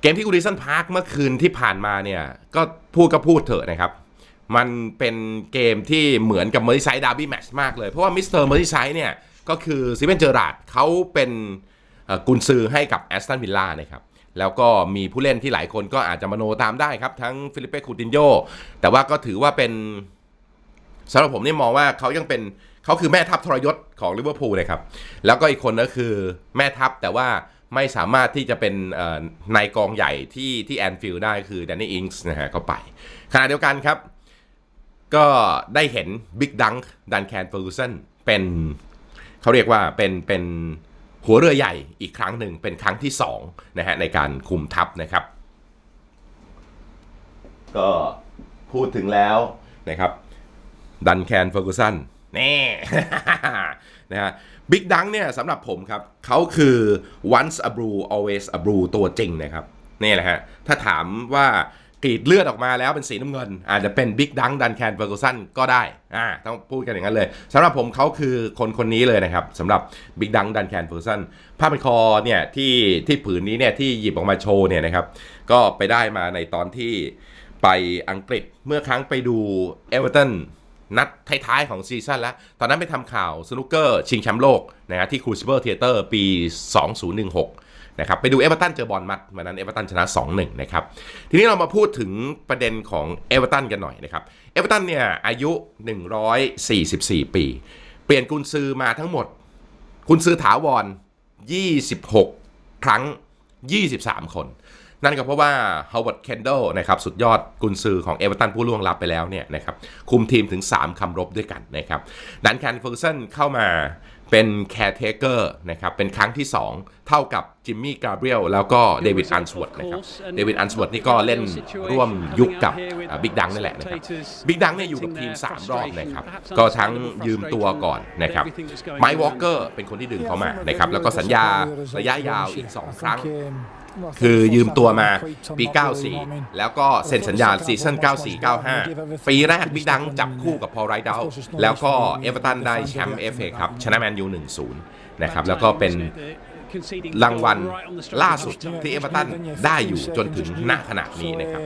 เกมที่กูดิสันพาร์คเมื่อคืนที่ผ่านมาเนี่ย ก็พูดก็พูดเถอะนะครับ มันเป็นเกมที่เหมือนกับเมอร์ y ไซด์ดาร์บี้แมช์มากเลย เพราะว่ามิสเตอร์เมอร์ y ไซด์เนี่ย ก็คือซิเวนเจอราดเขาเป็นกุนซือให้กับแอสตันวิลล่านะครับแล้วก็มีผู้เล่นที่หลายคนก็อาจจะมโนตามได้ครับ ทั้งฟิลิปเป้คูตินโยแต่ว่าก็ถือว่าเป็นสำหรับผมนี่มองว่าเขายังเป็นเขาคือแม่ทัพทรยศของลิเวอร์พูลนะครับ แล้วก็อีกคนก็คือแม่ทัพแต่ว่า ไม่สามารถที่จะเป็นนายกองใหญ่ที่ที่แอนฟิลด์ได้คือแดนนี่อิงส์นะฮะก็ไปขณะเดียวกันครับ ก็ได้เห็นบิ๊กดังดันแคนเฟอร์กูสันเป็นเขาเรียกว่าเป็นเป็นหัวเรือใหญ่อีกครั้งหนึ่งเป็นครั้งที่2นะฮะในการคุมทัพนะครับ ก็พูดถึงแล้วนะครับดันแคนเฟอร์กูสัน แน่นะฮะบิ๊กดังเนี่ยสำหรับผมครับเขาคือ once a blue always a blue ตัวจริงนะครับนี่แหละฮะถ้าถามว่ากรีดเลือดออกมาแล้วเป็นสีน้ำเงิน อาจจะเป็นบิ๊กดังดันแคนเฟอร์กูสันก็ได้อ่าต้องพูดกันอย่างนั้นเลยสำหรับผมเขาคือคนคนนี้เลยนะครับสำหรับบิ๊กดังดันแคนเฟอร์กูสันผ้าพันคอเนี่ยที่ที่ผืนนี้เนี่ยที่หยิบออกมาโชว์เนี่ยนะครับก็ไปได้มาในตอนที่ไปอังกฤษเมื่อครั้งไปดูเอเวอร์ตัน นัดท้ายๆของซีซั่นแล้ว ตอนนั้นไปทำข่าวสนุกเกอร์ชิงแชมป์โลกนะฮะที่ครูซิเบอร์เทเตอร์ปี 2016 นะครับ ไปดูเอเวอร์ตันเจอบอลมัดวันนั้นเอเวอร์ตันชนะ 2-1 นะครับ ทีนี้เรามาพูดถึงประเด็นของเอเวอร์ตันกันหน่อยนะครับ เอเวอร์ตันเนี่ยอายุ 144 ปี เปลี่ยนกุนซือมาทั้งหมดคุณซือถาวร 26 ครั้ง 23 คน นั่นก็เพราะว่าฮาวเวิร์ดเคนเดลนะครับสุดยอดกุนซือของเอเวอร์ตันผู้ล่วงลับไปแล้วเนี่ยนะครับคุมทีมถึง 3คำรบด้วยกันนะครับดันแคนเฟอร์กสันเข้ามาเป็นแคร์เทเกอร์นะครับเป็นครั้งที่ 2 เท่ากับจิมมี่กาเบรียลแล้วก็เดวิดอันสวดนะครับเดวิดอันสวดนี่ก็เล่นร่วมยุคกับบิ๊กดังนี่แหละนะครับบิ๊กดังเนี่ยอยู่กับทีม 3 รอบนะครับก็ทั้งยืมตัวก่อนนะครับไมค์วอลเกอร์เป็นคนที่ดึงเขามานะครับแล้วก็สัญญาระยะยาวอีก 2 ครั้ง คือยืมตัวมาปี 94 แล้วก็เซ็นสัญญาซีซั่น 94-95 ปีแรกบิ๊กดังจับคู่กับพอลไรเดลแล้วก็เอเวอร์ตันได้แชมป์เอฟเอครับชนะแมนยู 1-0 นะครับ แล้วก็เป็นรางวัลล่าสุดที่เอเวอร์ตันได้อยู่จนถึงณขณะนี้นะครับ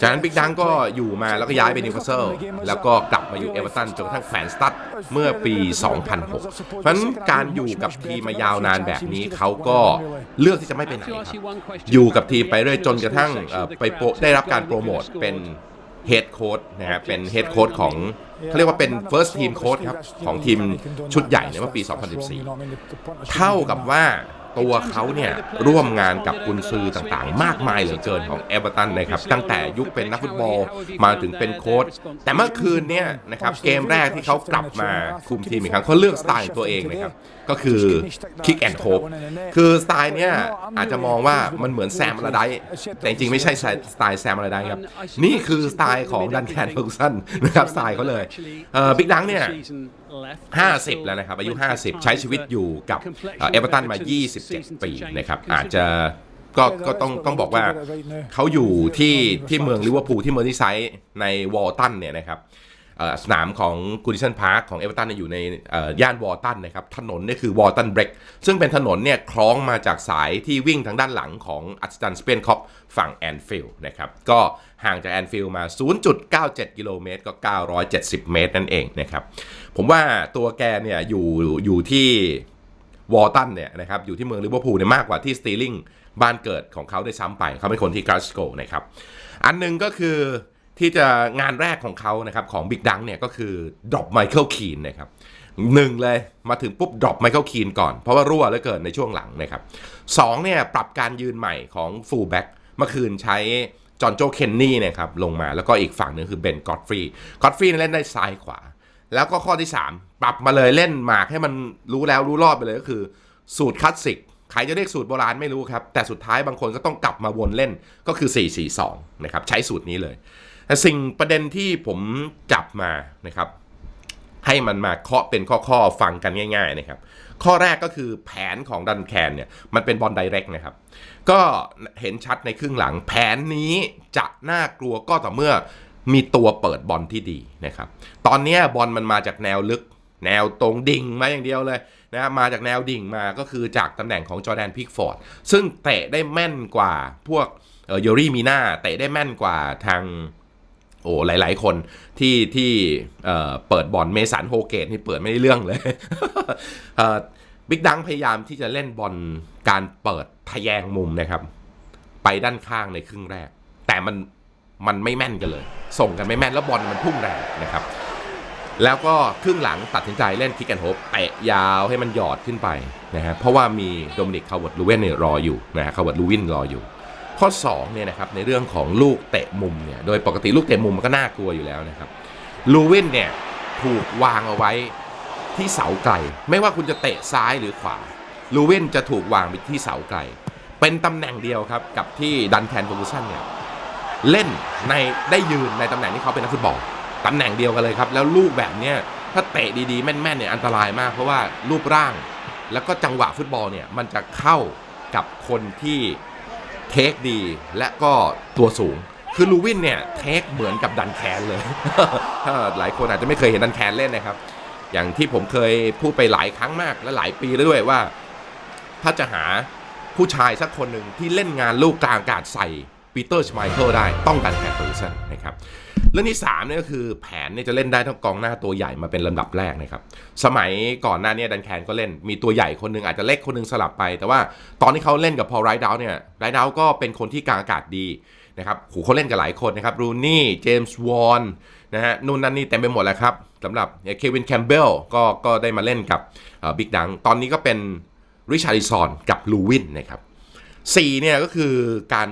จากนั้นบิ๊กดังก็อยู่มาแล้วก็ย้ายไปนิวคาสเซิลแล้วก็กลับมาอยู่เอเวอร์ตันจนกระทั่งแขวนสตัด เมื่อปี 2006 เพราะฉะนั้นการอยู่กับทีมมายาวนานแบบนี้เขาก็เลือกที่จะไม่ไปไหนครับอยู่กับทีมไปเรื่อยจนกระทั่งไปโปได้รับการโปรโมทเป็นเฮดโค้ดนะฮะเป็นเฮดโค้ดของเขาเรียกว่าเป็น first team coach ครับ ของทีมชุดใหญ่ในเมื่อปี 2014 เท่ากับว่า ตัวเขาเนี่ยร่วมงานกับกุนซือต่างๆ มากมายเหลือเกินของเอเวอร์ตันนะครับ ตั้งแต่ยุคเป็นนักฟุตบอลมาถึงเป็นโค้ชแต่เมื่อคืนเนี่ยนะครับเกมแรกที่เขากลับมาคุมทีมอีกครั้งเขาเลือกสไตล์ตัวเองนะครับ ก็คือคิกแอนโคบคือสไตล์เนี่ยอาจจะมองว่ามันเหมือนแซมอลาไดแต่จริงๆไม่ใช่สไตล์แซมอลาไดครับ นี่คือสไตล์ของดันแคนเฟอร์กูสันนะครับสไตล์เขาเลยเอ่อบิ๊กดังเนี่ย 50 แล้วนะครับ อายุ 50 ใช้ชีวิตอยู่กับเอเวอร์ตันมา 27 ปีนะครับ อาจจะก็ก็ต้องต้องบอกว่าเขาอยู่ที่ที่เมืองลิเวอร์พูลที่เมอร์นิไซด์ในวอลตันเนี่ยนะครับเอ่อ สนามของกูดิชันพาร์คของเอเวอร์ตันอยู่ในย่านวอลตันนะครับ ถนนนี่คือวอลตันเบรกซึ่งเป็นถนนเนี่ยคล้องมาจากสายที่วิ่งทางด้านหลังของอัศจรรย์สเปนคอปฝั่งแอนฟิลด์นะครับ ก็ห่างจากแอนฟิลด์มา 0.97 กิโลเมตร ก็ 970 เมตร นั่นเองนะครับ ผมว่าตัวแกเนี่ยอยู่อยู่ที่วอลตันเนี่ยนะครับอยู่ที่เมืองลิเวอร์พูลเนี่ยมากกว่าที่สตีลิงบ้านเกิดของเขาได้ซ้ำไป เขาเป็นคนที่กราสโกนะครับ อันหนึงก็คือ ที่จะงานแรกของเขานะครับของบิ๊กดังเนี่ยก็คือดรอปไมเคิลคีนนะครับหนึ่งเลยมาถึงปุ๊บดรอปไมเคิลคีนก่อน เพราะว่ารั่วเหลือเกินในช่วงหลังนะครับสองเนี่ยปรับการยืนใหม่ของฟูลแบ็กเมื่อคืนใช้จอห์นโจเคนนี่นะครับลงมาแล้วก็อีกฝั่งหนึ่งคือเบนกอตฟรีกอตฟรีเล่นได้ซ้ายขวา แล้วก็ข้อที่ 3 ปรับมาเลยเล่นหมากให้มันรู้แล้วรู้รอบไปเลยก็คือ สูตรคลาสสิกใครจะเรียกสูตรโบราณไม่รู้ครับ แต่สุดท้ายบางคนก็ต้องกลับมาวนเล่นก็คือ 4-4-2นะครับใช้สูตรนี้เลย สิ่งประเด็นที่ผมจับมานะครับ ให้มันมาเคาะเป็นข้อๆฟังกันง่าย ๆ นะครับ ข้อแรกก็คือแผนของดันแคนเนี่ยมันเป็นบอลไดเรกนะครับ ก็เห็นชัดในครึ่งหลัง แผนนี้จะน่ากลัวก็ต่อเมื่อมีตัวเปิดบอลที่ดีนะครับ ตอนนี้บอลมันมาจากแนวลึก แนวตรงดิ่งมาอย่างเดียวเลยนะมาจากแนวดิ่งมาก็คือจากตำแหน่งของจอแดนพิกฟอร์ดซึ่งเตะได้แม่นกว่าพวกเออโยรี่มีนาเตะได้แม่นกว่าทาง โอ้หลาย ๆ คนที่ที่เปิดบอลเมสันโฮเกตนี่เปิดไม่ได้เรื่องเลยบิ๊กดังพยายามที่จะเล่นบอลการเปิดทะแยงมุมนะครับ ไปด้านข้างในครึ่งแรก แต่มันมันไม่แม่นกันเลย ส่งกันไม่แม่นแล้วบอลมันพุ่งแรงนะครับ แล้วก็ครึ่งหลังตัดสินใจเล่นคิกแอนโฮปเตะยาวให้มันหยอดขึ้นไปนะฮะเพราะว่ามีโดมินิกคาร์เวิร์ดลูเวนเนี่ยรออยู่นะฮะคาร์เวิร์ดลูวินรออยู่ ข้อ2เนี่ยนะครับในเรื่องของลูกเตะมุมเนี่ยโดยปกติลูกเตะมุมมันก็น่ากลัวอยู่แล้วนะครับลูวินเนี่ยถูกวางเอาไว้ที่เสาไกล ไม่ว่าคุณจะเตะซ้ายหรือขวาลูวินจะถูกวางไปที่เสาไกล เป็นตำแหน่งเดียวครับกับที่ดันแคนโฟกุสันเนี่ยเล่นในได้ยืนในตำแหน่งที่เขาเป็นนักฟุตบอลตำแหน่งเดียวกันเลยครับ แล้วลูกแบบเนี้ยถ้าเตะดีๆ แม่นๆเนี่ยอันตรายมากเพราะว่ารูปร่าง แล้วก็จังหวะฟุตบอลเนี่ยมันจะเข้ากับคนที่ เทคดีและก็ตัวสูง คือลูวินเนี่ยเทคเหมือนกับดันแคนเลย ถ้าหลายคนอาจจะไม่เคยเห็นดันแคนเล่นนะครับ อย่างที่ผมเคยพูดไปหลายครั้งมากและหลายปีแล้วด้วยว่า ถ้าจะหาผู้ชายสักคนหนึ่งที่เล่นงานลูกกลางอากาศใส่ปีเตอร์ชไมเคิลได้ต้องดันแคนเฟอร์สันนะครับ เรื่องที่3เนี่ยก็คือแผนเนี่ยจะเล่นได้ทั้งกองหน้าตัวใหญ่มาเป็นลำดับแรกนะครับ สมัยก่อนหน้านี้ดันแคนก็เล่น มีตัวใหญ่คนหนึงอาจจะเล็กคนหนึงสลับไป แต่ว่าตอนที่เขาเล่นกับพอลไรดาวเนี่ยไรดาวก็เป็นคนที่กลางอากาศดีนะครับโหเขาเล่นกับหลายคนนะครับรูนี่เจมส์วอนนะฮะนู่นนั่นนี่เต็มไปหมดแล้วครับสำหรับเควินแคมเบลก็ก็ได้มาเล่นกับบิ๊กดัง ตอนนี้ก็เป็นริชาร์ดิซอนกับลูวินนะครับสี่เนี่ยก็คือการ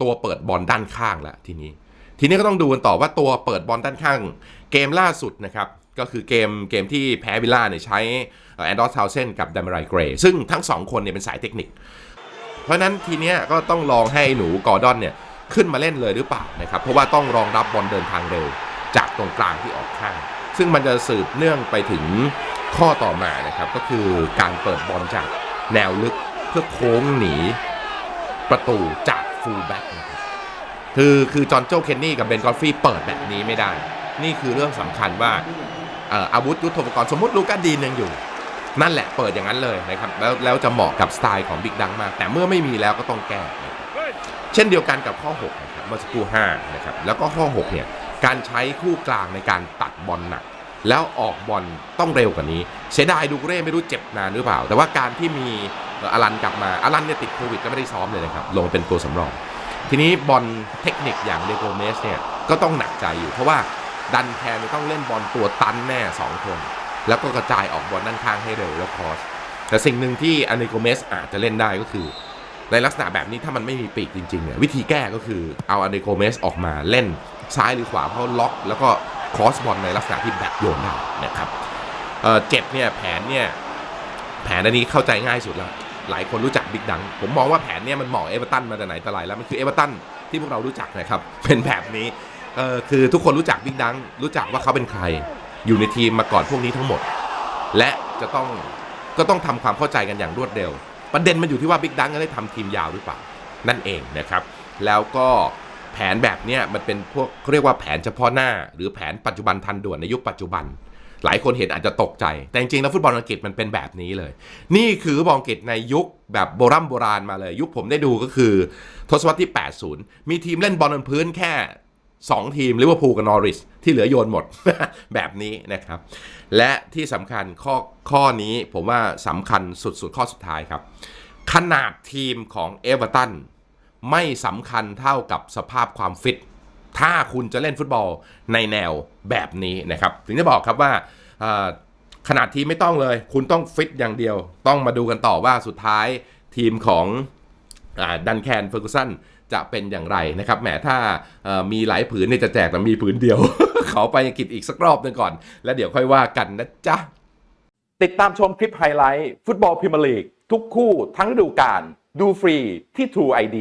ตัวเปิดบอลด้านข้างแล้วทีนี้ ทีนี้ก็ต้องดูกันต่อว่าตัวเปิดบอลด้านข้าง เกมล่าสุดนะครับก็คือเกมเกมที่แพ้วิลล่าเนี่ยใช้แอนดอร์ทาวเซนกับดัมเบรายเกรซึ่งทั้งสองคนเนี่ยเป็นสายเทคนิค เพราะฉะนั้นทีเนี้ยก็ต้องลองให้หนูกอร์ดอนเนี่ยขึ้นมาเล่นเลยหรือเปล่านะครับ เพราะว่าต้องรองรับบอลเดินทางเร็ว จากตรงกลางที่ออกข้าง ซึ่งมันจะสืบเนื่องไปถึงข้อต่อมานะครับ ก็คือการเปิดบอลจากแนวลึกเพื่อโค้งหนีประตูจากฟูลแบ็กนะครับ คือคือจอห์นโจเคนนี่กับเบนกอฟฟี่เปิดแบบนี้ไม่ได้ นี่คือเรื่องสำคัญว่าเอ่อาวุธยุทโธปกรณ์สมมติลูก้าดีนยังอยู่ นั่นแหละเปิดอย่างนั้นเลยนะครับแล้วแล้วจะเหมาะกับสไตล์ของบิ๊กดังมาก แต่เมื่อไม่มีแล้วก็ต้องแก้เช่นเดียวกันกับข้อ6นะครับเมื่อสักครู่5นะครับแล้วก็ข้อ6เนี่ยการใช้คู่กลางในการตัดบอลหนัก แล้วออกบอลต้องเร็วกว่านี้ เสียดายดูเร่ไม่รู้เจ็บนานหรือเปล่า แต่ว่าการที่มีอ่ออลันกลับมาอลันเนี่ยติดโควิดก็ไม่ได้ซ้อมเลยนะครับลงเป็นตัวสำรอง ทีนี้บอลเทคนิคอย่างเดโกเมสเนี่ยก็ต้องหนักใจอยู่ เพราะว่าดันแทนต้องเล่นบอลตัวตันแน่2คนแล้วก็กระจายออกบอลด้านข้างให้เร็วแล้วคอสแต่สิ่งหนึ่งที่อันเดโกเมสอาจจะเล่นได้ก็คือ ในลักษณะแบบนี้ถ้ามันไม่มีปีกจริงๆเนี่ยวิธีแก้ก็คือเอาอันเดโกเมสออกมาเล่นซ้ายหรือขวาเพราะล็อก แล้วก็คอสบอลในลักษณะที่แบกโยนได้นะครับเอ่อเจ็ดเนี่ยแผนเนี่ยแผนอันนี้เข้าใจง่ายสุดแล้ว หลายคนรู้จักบิ๊กดัง ผมมองว่าแผนนี่ยมันเหมาะเอเวอร์ตันมาแต่ไหนแต่ไรแล้ว มันคือเอเวอร์ตันที่พวกเรารู้จักนะครับ เป็นแบบนี้เออคือทุกคนรู้จักบิ๊กดัง รู้จักว่าเขาเป็นใคร อยู่ในทีมมาก่อนพวกนี้ทั้งหมด และจะต้องก็ต้องทำความเข้าใจกันอย่างรวดเร็ว ประเด็นมันอยู่ที่ว่าบิ๊กดังจะได้ทำทีมยาวหรือเปล่านั่นเองนะครับ แล้วก็แผนแบบนี้มันเป็นพวกเขาเรียกว่าแผนเฉพาะหน้า หรือแผนปัจจุบันทันด่วนในยุคปัจจุบัน หลายคนเห็นอาจจะตกใจ แต่จริงๆแล้วฟุตบอลอังกฤษมันเป็นแบบนี้เลย นี่คือฟุตบอลอังกฤษในยุคแบบโบราณโบราณมาเลย ยุคผมได้ดูก็คือ ทศวรรษที่ 80 มีทีมเล่นบอลบนพื้นแค่ 2 ทีมลิเวอร์พูลกับนอริสที่เหลือโยนหมดแบบนี้นะครับ และที่สำคัญข้อข้อนี้ผมว่าสำคัญสุดๆข้อสุดท้ายครับ ขนาดทีมของเอเวอร์ตันไม่สำคัญเท่ากับสภาพความฟิต ถ้าคุณจะเล่นฟุตบอลในแนวแบบนี้นะครับ ถึงจะบอกครับว่าขนาดทีมไม่ต้องเลย คุณต้องฟิตอย่างเดียว ต้องมาดูกันต่อว่าสุดท้ายทีมของดันแคนเฟอร์กูสันจะเป็นอย่างไรนะครับแหมถ้ามีหลายผืนเนี่ยจะแจกแต่มีผืนเดียวขอไปอังกฤษอีกสักรอบหนึงก่อน แล้วเดี๋ยวค่อยว่ากันนะจ๊ะ ติดตามชมคลิปไฮไลท์ ฟุตบอลพรีเมียร์ลีก ทุกคู่ทั้งฤดูกาลดูฟรีที่ True ID